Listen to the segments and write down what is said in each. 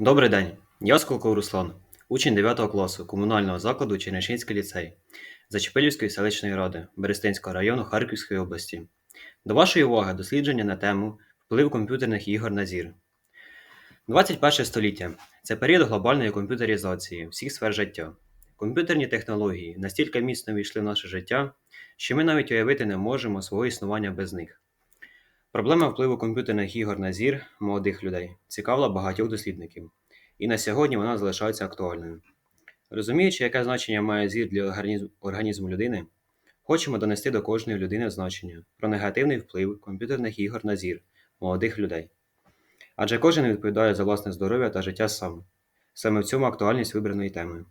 Добрий день, я Сколков Руслан, учень 9 класу комунального закладу Чернишинський ліцей Зачепилівської селищної ради Берестинського району Харківської області. До вашої уваги дослідження на тему вплив комп'ютерних ігор на зір. 21 століття це період глобальної комп'ютеризації всіх сфер життя. Комп'ютерні технології настільки міцно війшли в наше життя, що ми навіть уявити не можемо свого існування без них. Проблема впливу комп'ютерних ігор на зір молодих людей цікавила багатьох дослідників, і на сьогодні вона залишається актуальною. Розуміючи, яке значення має зір для організму людини, хочемо донести до кожної людини значення про негативний вплив комп'ютерних ігор на зір молодих людей. Адже кожен відповідає за власне здоров'я та життя сам. Саме в цьому актуальність вибраної теми.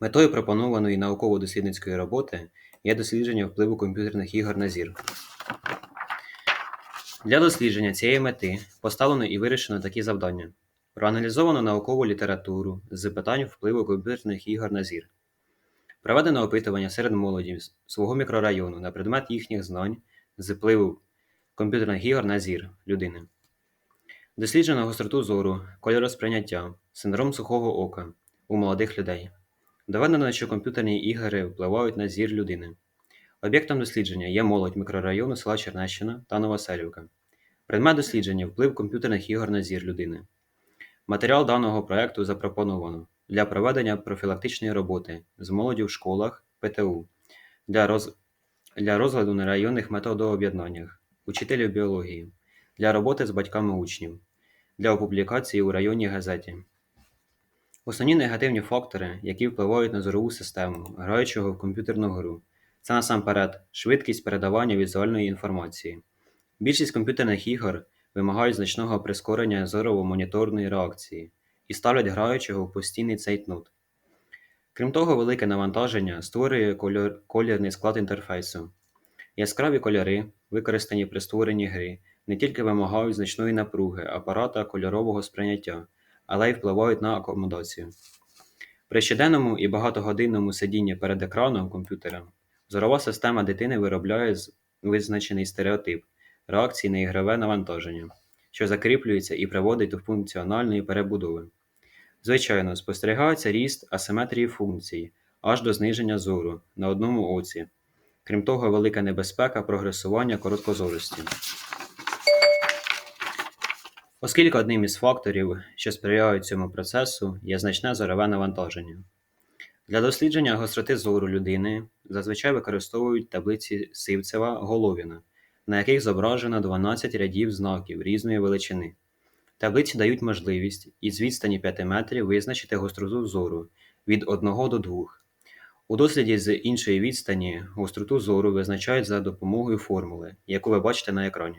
Метою пропонованої науково-дослідницької роботи є дослідження впливу комп'ютерних ігор на зір. Для дослідження цієї мети поставлено і вирішено такі завдання: проаналізовано наукову літературу з питань впливу комп'ютерних ігор на зір, проведено опитування серед молоді свого мікрорайону на предмет їхніх знань з впливу комп'ютерних ігор на зір людини. Досліджено гостроту зору, кольоросприйняття, синдром сухого ока у молодих людей. Доведено, що комп'ютерні ігри впливають на зір людини. Об'єктом дослідження є молодь мікрорайону села Чернещина та Новоселівка. Предмет дослідження вплив комп'ютерних ігор на зір людини. Матеріал даного проекту запропоновано для проведення профілактичної роботи з молоддю в школах ПТУ для, роз... для розгляду на районних методооб'єднаннях, учителів біології, для роботи з батьками учнів, для опублікації у районній газеті. Основні негативні фактори, які впливають на зорову систему граючого в комп'ютерну гру, це насамперед швидкість передавання візуальної інформації. Більшість комп'ютерних ігор вимагають значного прискорення зорово-моніторної реакції і ставлять граючого в постійний цейтнот. Крім того, велике навантаження створює колірний склад інтерфейсу. Яскраві кольори, використані при створенні гри, не тільки вимагають значної напруги апарата кольорового сприйняття, але й впливають на акомодацію. При щоденному і багатогодинному сидінні перед екраном комп'ютера зорова система дитини виробляє визначений стереотип реакції на ігрове навантаження, що закріплюється і приводить до функціональної перебудови. Звичайно, спостерігається ріст асиметрії функцій аж до зниження зору на одному оці. Крім того, велика небезпека прогресування короткозорості. Оскільки одним із факторів, що сприяють цьому процесу, є значне зорове навантаження. Для дослідження гостроти зору людини зазвичай використовують таблиці Сивцева Головіна, на яких зображено 12 рядів знаків різної величини. Таблиці дають можливість із відстані 5 метрів визначити гостроту зору від 1 до 2. У досліді з іншої відстані гостроту зору визначають за допомогою формули, яку ви бачите на екрані.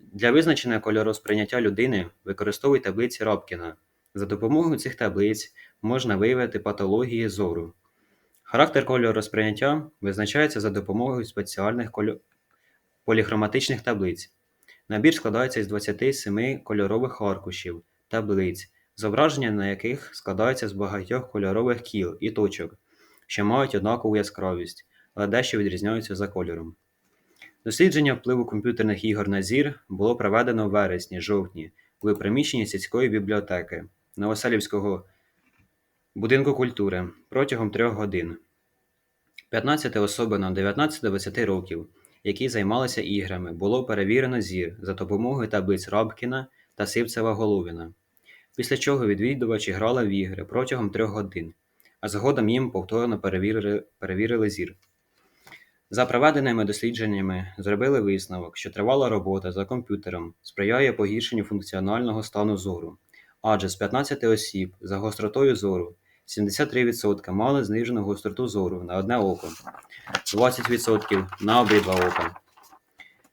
Для визначення кольоросприйняття людини використовують таблиці Рапкіна. За допомогою цих таблиць можна виявити патології зору. Характер кольоросприйняття визначається за допомогою спеціальних поліхроматичних таблиць. Набір складається із 27 кольорових аркушів, таблиць, зображення на яких складаються з багатьох кольорових кіл і точок, що мають однакову яскравість, але дещо відрізняються за кольором. Дослідження впливу комп'ютерних ігор на зір було проведено в вересні-жовтні в приміщенні сільської бібліотеки Новоселівського будинку культури протягом трьох годин. 15 особинам 19-20 років, які займалися іграми, було перевірено зір за допомогою таблиць Рабкіна та Сивцева Головіна, після чого відвідувачі грали в ігри протягом трьох годин, а згодом їм повторно перевірили, перевірили зір. За проведеними дослідженнями зробили висновок, що тривала робота за комп'ютером сприяє погіршенню функціонального стану зору, адже з 15 осіб за гостротою зору 73% мали знижену гостроту зору на одне око, 20% на обидва ока,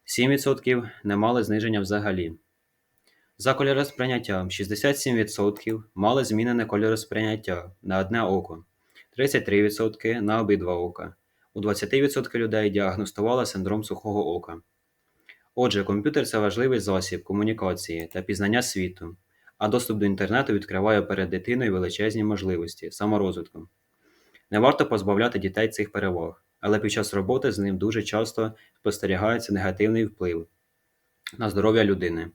7% не мали зниження взагалі. За кольоросприйняттям 67% мали змінене кольоросприйняття на одне око, 33% на обидва ока. У 20% людей діагностували синдром сухого ока. Отже, комп'ютер це важливий засіб комунікації та пізнання світу, а доступ до інтернету відкриває перед дитиною величезні можливості саморозвитку. Не варто позбавляти дітей цих переваг, але під час роботи з ним дуже часто спостерігається негативний вплив на здоров'я людини.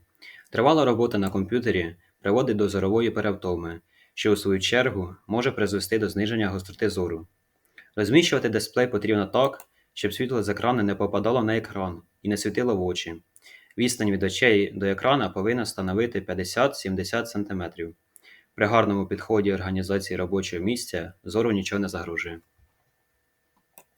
Тривала робота на комп'ютері приводить до зорової перевтоми, що у свою чергу може призвести до зниження гостроти зору. Розміщувати дисплей потрібно так, щоб світло з екрану не попадало на екран і не світило в очі. Відстань від очей до екрана повинна становити 50-70 см. При гарному підході організації робочого місця зору нічого не загрожує.